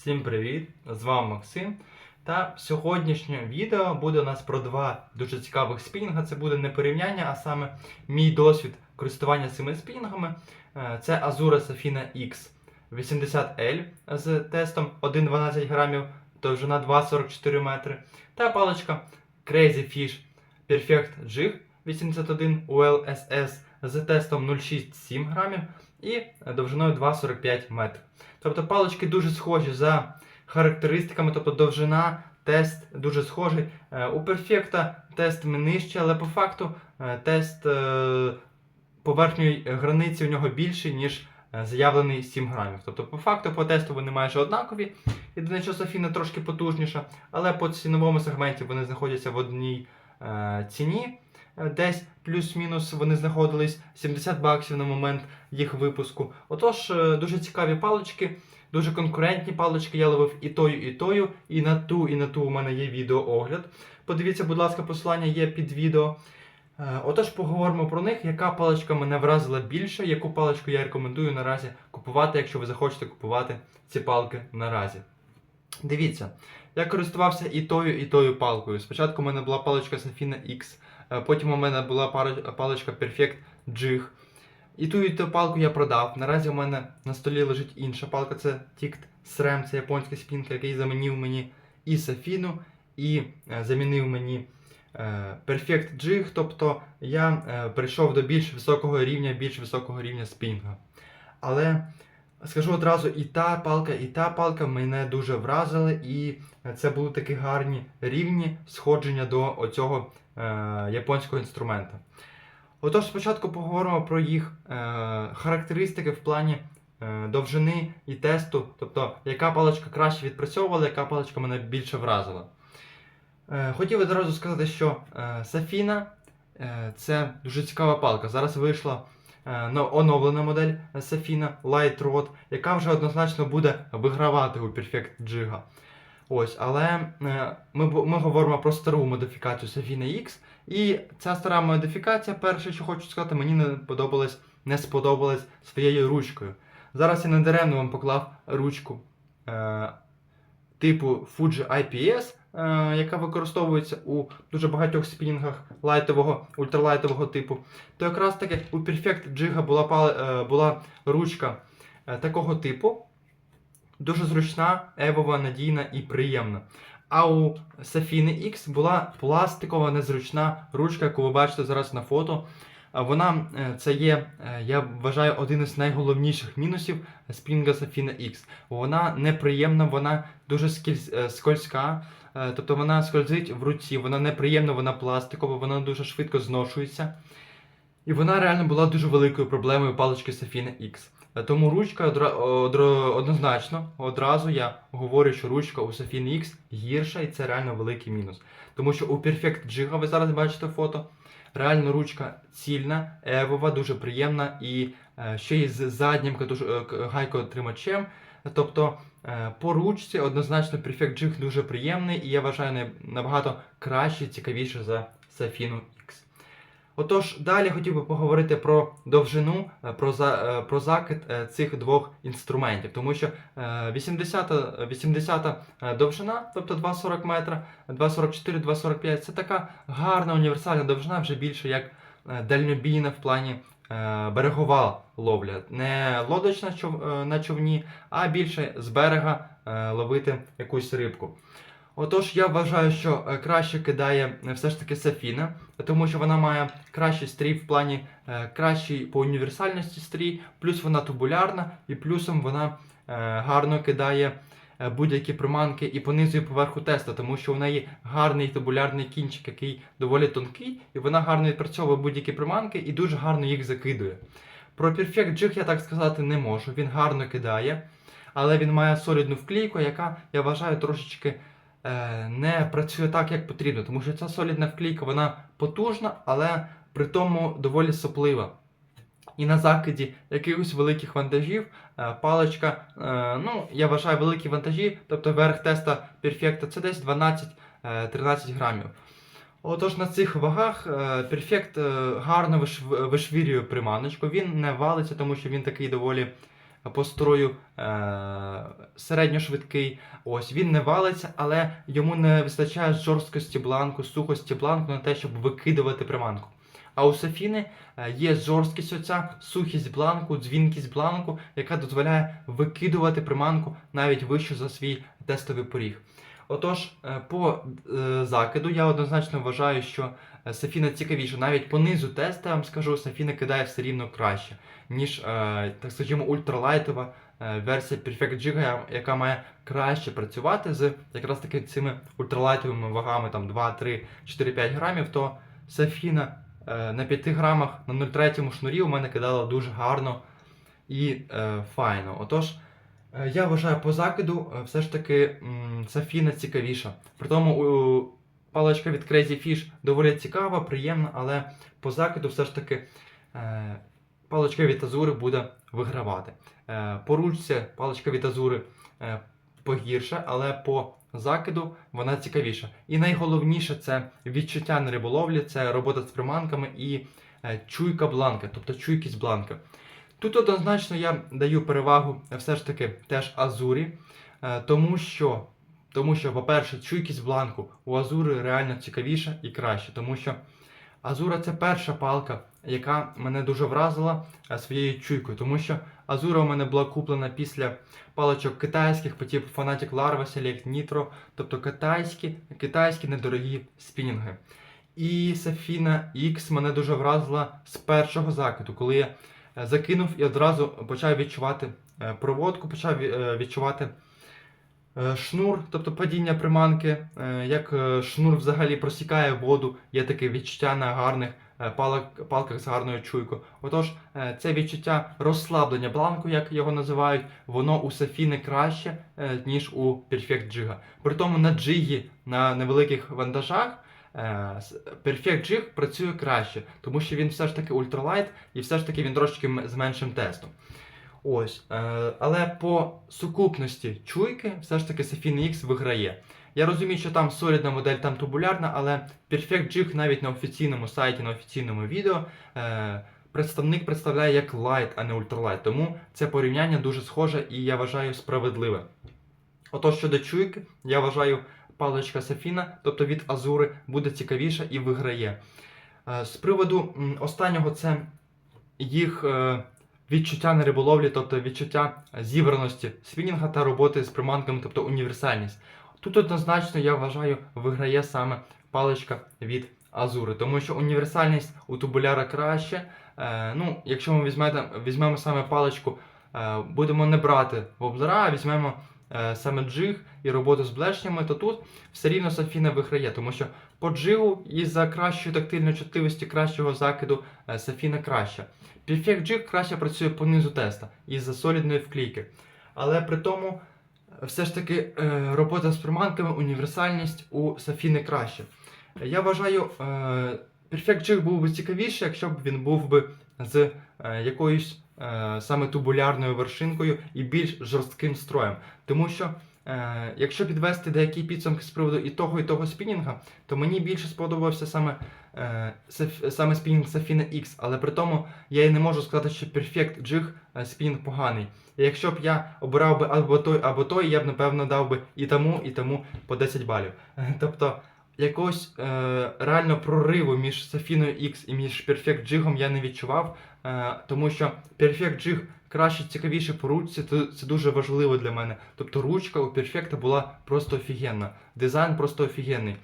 Всім привіт! З вами Максим. Та сьогоднішнє відео буде у нас про два дуже цікавих спінінга. Це буде не порівняння, а саме мій досвід користування цими спінінгами. Е, Це Azura Safina X 80L з тестом 1,12 грамів, довжина 2,44 метри. Та паличка Crazy Fish Perfect Jig 81 ULSS з тестом 0,67 грамів і довжиною 2,45 метрів. Тобто палички дуже схожі за характеристиками, тобто довжина, тест дуже схожий. Е, У перфекта тест нижче, але по факту е, тест е, поверхньої границі у нього більший, ніж е, заявлений 7 грамів. Тобто, по факту, по тесту вони майже однакові. Єдине, що Софіна трошки потужніша, але по ціновому сегменті вони знаходяться в одній е, ціні. Е, Десь плюс-мінус вони знаходились 70 баксів на момент їх випуску. Отож, е, дуже цікаві палички, дуже конкурентні палички. Я ловив і тою, і тою, і на ту, і на ту у мене є відеоогляд. Подивіться, будь ласка, посилання є під відео. Е, Отож, поговоримо про них, яка паличка мене вразила більше, яку паличку я рекомендую наразі купувати, якщо ви захочете купувати ці палки наразі. Дивіться, я користувався і тою, і тою палкою. Спочатку у мене була паличка Safina X, потім у мене була паличка Perfect Jig. І ту і ту палку я продав. Наразі у мене на столі лежить інша палка, це Tict SRAM, це японська спінка, який замінив мені і Сафіну, і е, замінив мені е, Perfect Jig. Тобто я е, прийшов до більш високого рівня, більш високого рівня спінга. Але скажу одразу, і та палка, і та палка мене дуже вразили, і це були такі гарні рівні сходження до оцього е, японського інструмента. Отож, спочатку поговоримо про їх е, характеристики в плані е, довжини і тесту, тобто яка паличка краще відпрацьовувала, яка паличка мене більше вразила. Е, хотів одразу сказати, що е, Сафіна е, це дуже цікава палка. Зараз вийшла оновлена модель Safina Light Rod, яка вже однозначно буде вигравати у Perfect Jig. Ось, але е, ми, ми говоримо про стару модифікацію Safina X. І ця стара модифікація, перше, що хочу сказати, мені не подобалась, не сподобалась своєю ручкою. Зараз я недаремно вам поклав ручку е, типу Fuji IPS, е, яка використовується у дуже багатьох спінінгах лайтового, ультралайтового типу. То якраз таки у Perfect Jig була, е, була ручка е, такого типу. Дуже зручна, евова, надійна і приємна. А у Safine X була пластикова незручна ручка, яку ви бачите зараз на фото. Вона е, це є, е, я вважаю, один із найголовніших мінусів спінга Safina X. Вона неприємна, вона дуже е, скользька, е, тобто вона скользить в руці, вона неприємна, вона пластикова, вона дуже швидко зношується. І вона реально була дуже великою проблемою палички Safina X. Е, Тому ручка однозначно одразу я говорю, що ручка у Safina X гірша, і це реально великий мінус. Тому що у Perfect Jig, ви зараз бачите фото, реально ручка цільна, евова, дуже приємна і е, ще й з заднім е, гайкотримачем. Тобто е, по ручці однозначно Perfect Jig дуже приємний і я вважаю набагато краще, і цікавіше за Safina X. Отож, далі хотів би поговорити про довжину, е, про, за, е, про закид цих двох інструментів, тому що е, 80, 80 е, довжина, тобто 2,40 метра, 2,44, 2,45 це така гарна універсальна довжина, вже більше як дальнобійна в плані берегова ловля. Не лодочна е, на човні, а більше з берега е, ловити якусь рибку. Отож, я вважаю, що е, краще кидає все ж таки Сафіна, тому що вона має кращий стрій в плані кращий по універсальності стрій, плюс вона тубулярна, і плюсом вона гарно кидає будь-які приманки і понизує поверху теста, тому що в неї гарний тубулярний кінчик, який доволі тонкий, і вона гарно відпрацьовує будь-які приманки і дуже гарно їх закидує. Про Perfect Jig я так сказати не можу. Він гарно кидає, але він має солідну вклейку, яка, я вважаю, трошечки е, не працює так, як потрібно, тому що ця солідна вклейка вона потужна, але при тому доволі соплива. І на закиді якихось великих вантажів е, паличка, е, ну, я вважаю, великі вантажі, тобто верх теста Perfect це десь 12-13 грамів. Отож на цих вагах е, Perfect е, гарно виш- вишвірює приманочку. Він не валиться, тому що він такий доволі по строю е- середньошвидкий. Ось він не валиться, але йому не вистачає жорсткості бланку, сухості бланку на те, щоб викидувати приманку. А у Софіни е, є жорсткість оця, сухість бланку, дзвінкість бланку, яка дозволяє викидувати приманку навіть вище за свій тестовий поріг. Отож, е, по е, закиду я однозначно вважаю, що е, Софіна цікавіша. Навіть по низу теста я вам скажу, Софіна кидає все рівно краще, ніж, так скажімо, ультралайтова версія Perfect Jig, яка має краще працювати з якраз таки цими ультралайтовими вагами там 2, 3, 4, 5 грамів, то Софіна е, на 5 грамах на 0,3 шнурі у мене кидала дуже гарно і файно. Отож, я вважаю по закиду е, все ж таки м, Софіна цікавіша. При тому паличка від Crazy Fish доволі цікава, приємна, але по закиду все ж таки е, паличка від Азури буде вигравати. Е, по ручці паличка від Азури е, погірше, але по закиду вона цікавіша. І найголовніше це відчуття на риболовлі, це робота з приманками і е, чуйка бланка, тобто чуйкість бланка. Тут однозначно я даю перевагу е, все ж таки теж Азурі, е, тому що, тому що, по-перше, чуйкість бланку у Азури реально цікавіша і краще, тому що Азура це перша палка, яка мене дуже вразила е, своєю чуйкою, тому що Азура у мене була куплена після паличок китайських по типу Fanatic Larva, Select Nitro, тобто китайські, китайські недорогі спінінги. І Safina X мене дуже вразила з першого закиду, коли я закинув і одразу почав відчувати е, проводку, почав е, відчувати е, шнур, тобто падіння приманки, е, як е, шнур взагалі просікає воду, є таке відчуття на гарних е, палках з гарною чуйкою. Отож, е, це відчуття розслаблення бланку, як його називають, воно у Сафіни краще, е, ніж у Perfect Jig. При тому на джигі, на невеликих вантажах. Е, Perfect Jig працює краще, тому що він все ж таки ультралайт і все ж таки він трошки м- з меншим тестом. Ось, е, але по сукупності чуйки все ж таки Safina X виграє. Я розумію, що там солідна модель, там тубулярна, але Perfect Jig навіть на офіційному сайті, на офіційному відео е, представник представляє як Light, а не ультралайт. Тому це порівняння дуже схоже і я вважаю справедливе. Отож, щодо чуйки, я вважаю паличка Сафіна, тобто від Азури, буде цікавіша і виграє. Е, З приводу останнього, це їх е, відчуття на риболовлі, тобто відчуття зібраності спінінга та роботи з приманками, тобто універсальність. Тут однозначно я вважаю виграє саме паличка від Азури, тому що універсальність у тубуляра краще. Е, ну, якщо ми візьмемо, візьмемо саме паличку, будемо не брати в обзора, а візьмемо саме джиг і роботу з блешнями, то тут все рівно Сафіна виграє, тому що по джигу із-за кращої тактильної чутливості, кращого закиду е, Сафіна краща. Perfect Jig краще працює по низу теста із-за солідної вклійки. Але при тому, е, все ж таки, е, робота з приманками, універсальність у Сафіни краще. Я вважаю, е, Perfect Jig був би цікавіше, якщо б він був би з е, якоюсь е, саме тубулярною вершинкою і більш жорстким строєм. Тому що, е, якщо підвести деякі підсумки з приводу і того, і того спінінга, то мені більше сподобався саме, е, саме спінінг Safina X, але при тому я і не можу сказати, що Jig е, спінінг поганий. І якщо б я обирав би або той, або той, я б напевно дав би і тому, і тому по 10 балів. Е, Тобто якогось е, реально прориву між Safina X і між Perfect Jig я не відчував, е, тому що Perfect Jig краще, цікавіше по ручці, це, це дуже важливо для мене. Тобто ручка у Perfect була просто офігенна, дизайн просто офігенний.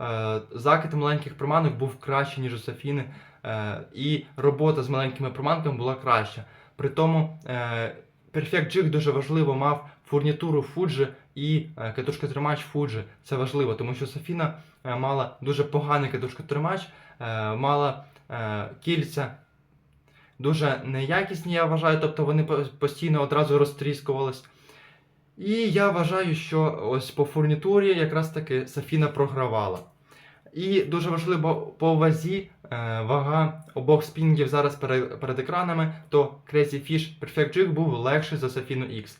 Е, закид маленьких приманок був краще, ніж у Safina, е, і робота з маленькими приманками була краща. При тому е, Perfect Jig дуже важливо мав фурнітуру Fuji і е, катушкотримач Fuji. Це важливо, тому що Safina е, мала дуже поганий катушкотримач, е, мала кільця дуже неякісні, я вважаю, тобто вони постійно одразу розтріскувались. І я вважаю, що ось по фурнітурі якраз таки Safina програвала. І дуже важливо по вазі, вага обох спінгів зараз перед, екранами, то Crazy Fish Perfect Jig був легший за Safino X.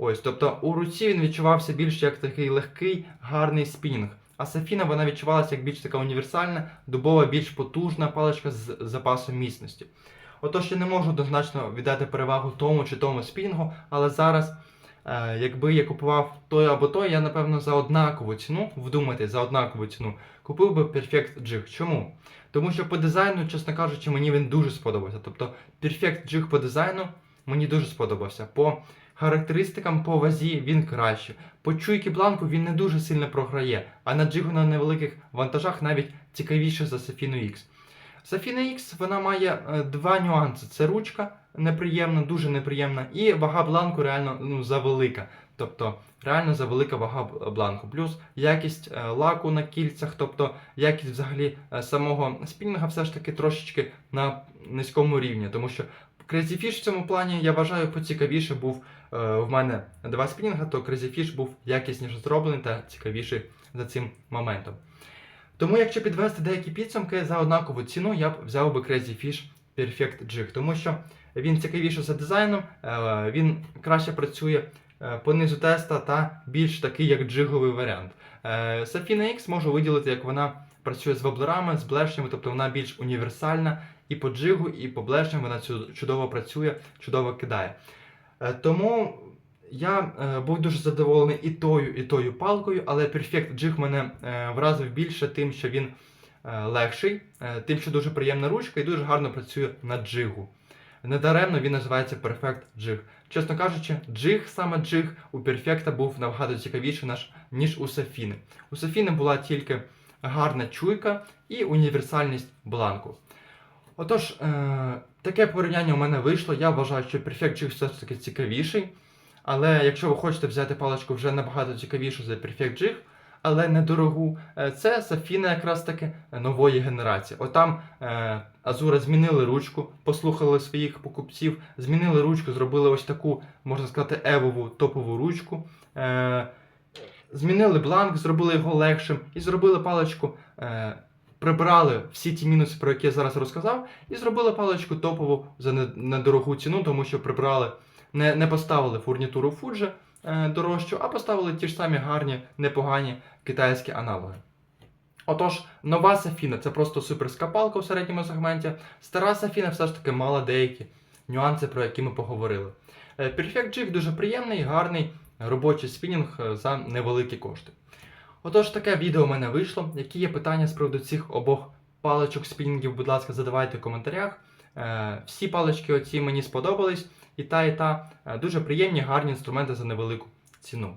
Ось, тобто у руці він відчувався більш як такий легкий, гарний спінінг. А Сафіна вона відчувалася як більш така універсальна, дубова, більш потужна паличка з запасом міцності. Отож, я не можу однозначно віддати перевагу тому чи тому спінгу, але зараз, е, якби я купував той або той, я напевно за однакову ціну, вдумайте, за однакову ціну, купив би Perfect Jig. Чому? Тому що по дизайну, чесно кажучи, мені він дуже сподобався. Тобто Perfect Jig по дизайну мені дуже сподобався. По характеристикам по вазі він краще. По чуйки бланку він не дуже сильно програє, а на джигу на невеликих вантажах навіть цікавіше за Safino X. Safina X вона має е, два нюанси: це ручка неприємна, дуже неприємна, і вага бланку реально ну, завелика. Тобто реально завелика вага бланку. Плюс якість е, лаку на кільцях, тобто якість взагалі е, самого спінінга все ж таки трошечки на низькому рівні. Тому що Crazy Fish в цьому плані, я вважаю, поцікавіше був в мене два спінінга, то Crazy Fish був якісніше зроблений та цікавіший за цим моментом. Тому, якщо підвести деякі підсумки за однакову ціну, я б взяв би Crazy Fish Perfect Jig, тому що він цікавіший за дизайном, е, він краще працює е, по низу теста та більш такий як джиговий варіант. Е, Safina X можу виділити, як вона працює з воблерами, з блешнями, тобто вона більш універсальна і по джигу, і по блешням вона чудово працює, чудово кидає. Е, Тому я е, був дуже задоволений і тою, і тою палкою, але Perfect Jig мене е, вразив більше тим, що він легший, тим, що дуже приємна ручка і дуже гарно працює на джигу. Недаремно він називається Perfect Jig. Чесно кажучи, джиг, саме джиг у Perfect був набагато цікавіший ніж у Сафіни. У Сафіни була тільки гарна чуйка і універсальність бланку. Отож, таке порівняння у мене вийшло. Я вважаю, що Jig все ж таки цікавіший. Але якщо ви хочете взяти паличку вже набагато цікавішу за Perfect Jig, але недорогу, е, це Safina якраз таки нової генерації. Отам е, Азура змінили ручку, послухали своїх покупців, змінили ручку, зробили ось таку, можна сказати, евову топову ручку. Е, змінили бланк, зробили його легшим і зробили паличку. Е, Прибрали всі ті мінуси, про які я зараз розказав, і зробили паличку топову за недорогу ціну, тому що прибрали, не, не поставили фурнітуру Fuji е, дорожчу, а поставили ті ж самі гарні, непогані китайські аналоги. Отож, нова Сафіна це просто суперська палка у середньому сегменті. Стара Сафіна все ж таки мала деякі нюанси, про які ми поговорили. Е, Perfect Jig дуже приємний, гарний робочий спінінг е, за невеликі кошти. Отож, таке відео у мене вийшло. Які є питання з приводу цих обох паличок спінінгів, будь ласка, задавайте в коментарях. Е, Всі палички оці мені сподобались, і та, і та е, дуже приємні, гарні інструменти за невелику ціну.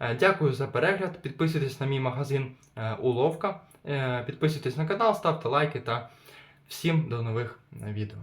Е, Дякую за перегляд. Підписуйтесь на мій магазин Уловка. Підписуйтесь на канал, ставте лайки та всім до нових відео.